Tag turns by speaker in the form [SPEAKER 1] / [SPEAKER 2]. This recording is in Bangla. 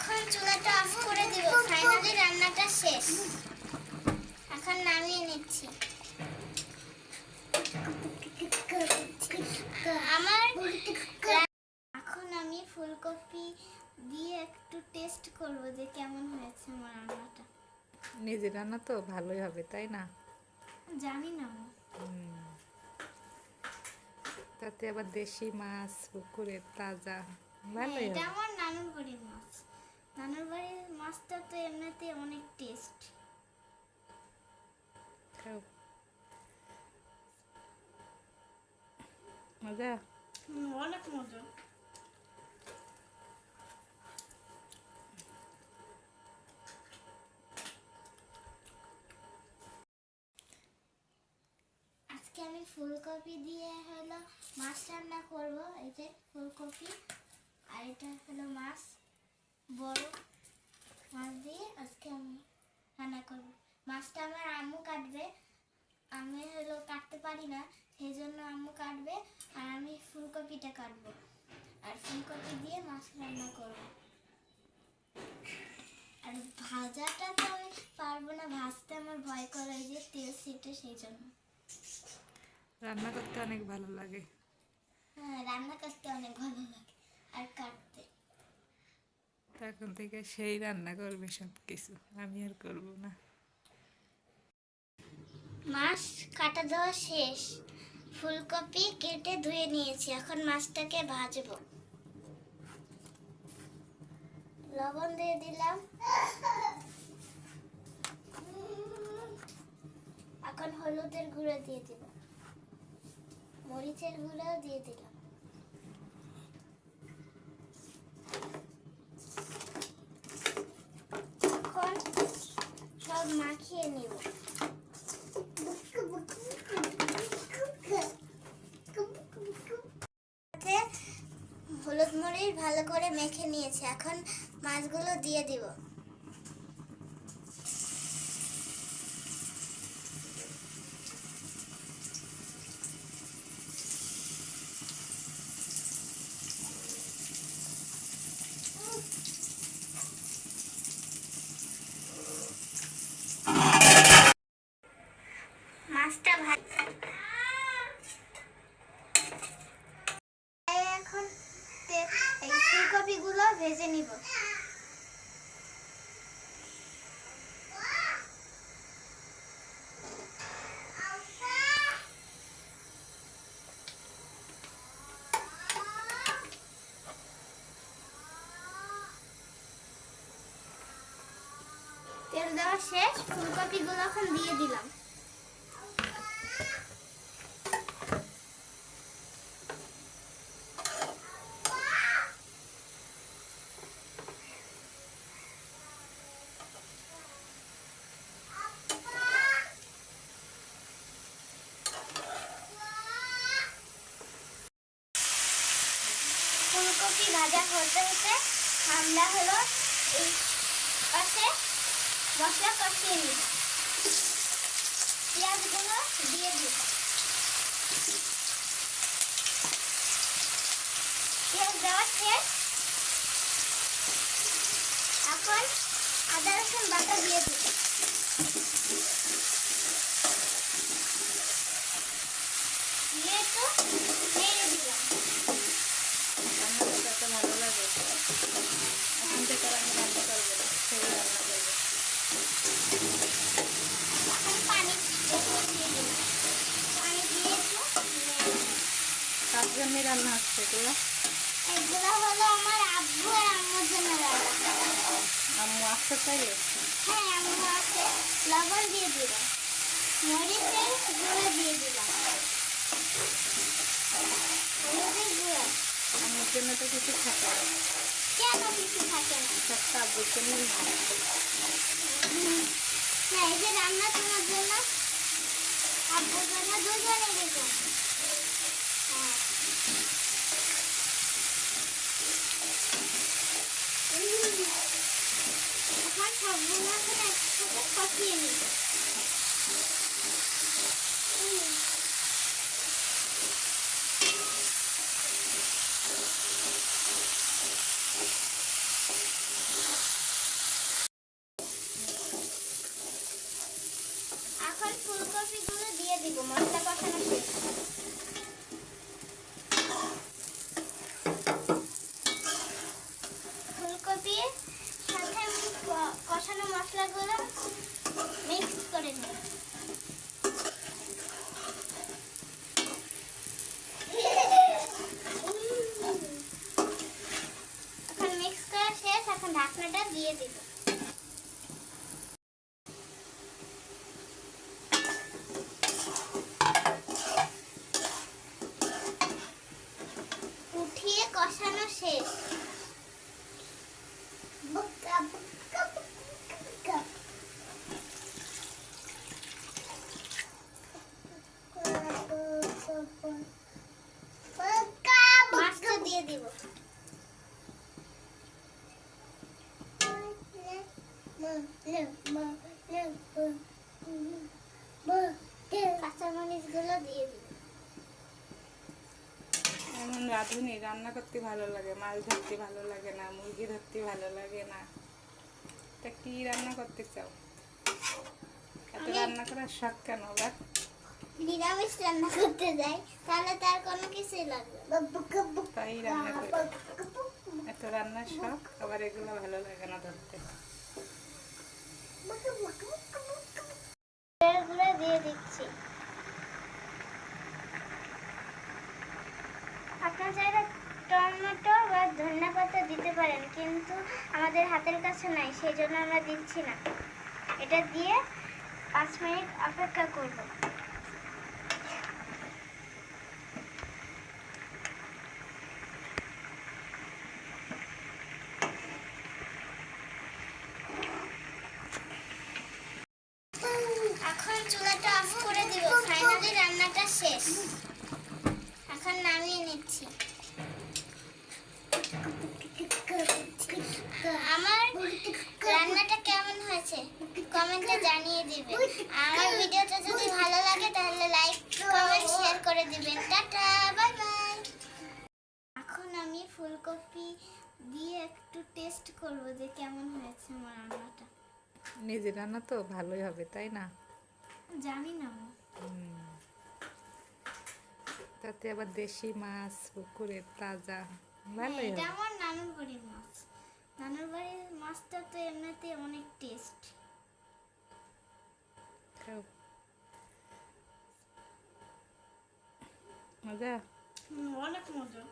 [SPEAKER 1] এখন চুলাটা অফ করে দিব। ফাইনালি রান্নাটা শেষ। এখন নামিয়ে নিচ্ছি। আমার এখন আমি ফুলকপি দিয়ে একটু টেস্ট করব যে কেমন হয়েছে আমার রান্নাটা।
[SPEAKER 2] নিজের রান্না তো ভালোই হবে তাই না?
[SPEAKER 1] জানি না।
[SPEAKER 2] তাতে আবার দেশি মাছ পুকুরের তাজা ভালোই
[SPEAKER 1] এটা আমার নানুর
[SPEAKER 2] মজা
[SPEAKER 1] অনেক মজা আমি ফুলকপি দিয়ে হলো মাছ রান্না করব, এই যে ফুলকপি, আর এটা হলো মাছ, বড় মাছ দিয়ে আজকে আমি রান্না করব। মাছটা আমার আম্মু কাটবে, আমি হলো কাটতে পারি না সেই জন্য আম্মু কাটবে আর আমি ফুলকপিটা কাটবো। আর ফুলকপি দিয়ে মাছ রান্না করব। আর ভাজাটা তো আমি পারব না ভাজতে আমার ভয় করে যে তেল ছিটে সেই জন্য।
[SPEAKER 2] রান্না করতে অনেক ভালো লাগে।
[SPEAKER 1] হ্যাঁ রান্না করতে অনেক ভালো লাগে আর কাটতে।
[SPEAKER 2] তখন থেকে সেই রান্না করবে সব কিছু আমি আর করব না।
[SPEAKER 1] মাছ কাটা দেওয়া শেষ। ফুলকপি কেটে ধুয়ে নিয়েছি, এখন মাছটাকে ভাজবো। লবণ দিয়ে দিলাম। এখন হলুদের গুঁড়ো দিয়ে দিলাম। মরিচের গুঁড়ো দিয়ে দিলাম এখন সব মাখিয়ে নিব সাথে হলুদ মরিচ ভালো করে মেখে নিয়েছি। এখন মাছগুলো দিয়ে দিব মাছটা ভাজ এই এখন তে- এই ফুলকপিগুলো ভেজে নিব তেল দেওয়া শেষ ফুলকপিগুলো এখন দিয়ে দিলাম। ফুলকপি ভাজা হতে হতে আমরা হলো পাশে। মশলা কষিয়ে নিব পেঁয়াজগুলো দিয়ে দিব পেঁয়াজ দেওয়া শেষ। এখন আদা রসুন বাটা দিয়ে দিব দিয়ে একটু নেড়ে দিলাম
[SPEAKER 2] রান্না করতে এত ভালো লাগে এখন থেকে আর আমি রান্না করব না সেই রান্না করব
[SPEAKER 1] এখন পানি একটু দিয়ে দিলাম পানি দিয়ে একটু নেড়ে দিলাম।
[SPEAKER 2] তার জন্যই রান্না হচ্ছে এগুলো?
[SPEAKER 1] এগুলো হলো আমার আব্বু আর আম্মুর জন্য রান্না।
[SPEAKER 2] আম্মু আসতে চাইলে?
[SPEAKER 1] হ্যাঁ আম্মু আছে। লবণ দিয়ে দিলাম। মরিচের গুঁড়ো দিয়ে দিলাম। গুঁড়ো।
[SPEAKER 2] আম্মুর জন্য তো কিছু থাকে না।
[SPEAKER 1] কেন কিছু থাকে না?
[SPEAKER 2] সবটা আব্বুর জন্যই হয়।
[SPEAKER 1] না এই যে রান্না তোমার জন্য আব্বুর জন্য দুজনেরই জন্য আমার সবগুলো এখন একসাথে কষিয়ে নিব এখন ফুলকপিগুলো দিয়ে দিব মশলা কষানোর কাঁচামরিচগুলো দিয়ে দিব।
[SPEAKER 2] এমন রাঁধুনি রান্না করতে ভালো লাগে মাছ ধরতে ভালো লাগে না মুরগি ধরতে ভালো লাগে না। তা কি রান্না করতে চাও? এত রান্না করার শখ কেন আবার
[SPEAKER 1] নিরামিষ রান্না করতে যাই তাহলে তার কোনো কিছুই লাগবে
[SPEAKER 2] তাই রান্না করি। এত রান্নার শখ আবার এগুলো ভালো লাগে না ধরতে।
[SPEAKER 1] আপনার টমেটো বা দিতে পারেন, কিন্তু আমাদের হাতের কাছে নাই সেই জন্য আমরা দিচ্ছি না। এটা দিয়ে পাঁচ মিনিট অপেক্ষা করব এখন চুলাটা অফ করে দিব। ফাইনালি রান্নাটা শেষ। এখন নামিয়ে নিচ্ছি। আমার রান্নাটা কেমন হয়েছে? কমেন্টে জানিয়ে দিবেন আমার ভিডিওটা যদি ভালো লাগে, তাহলে লাইক কমেন্ট শেয়ার করে দিবেন। টাটা বাই বাই এখন আমি ফুলকপি দিয়ে একটু টেস্ট করব যে কেমন হয়েছে আমার রান্নাটা।
[SPEAKER 2] নিজে রান্না তো ভালোই হবে, তাই না?
[SPEAKER 1] জানি না।
[SPEAKER 2] তাতে আবার দেশি মাছ পুকুরের তাজা।
[SPEAKER 1] হ্যাঁ,
[SPEAKER 2] ভালোই
[SPEAKER 1] এটা আমার নানুর বাড়ির মাছ। নানুর বাড়ির মাছটা তো এমনিতে অনেক টেস্ট
[SPEAKER 2] খাও। মজা?
[SPEAKER 1] অনেক মজা।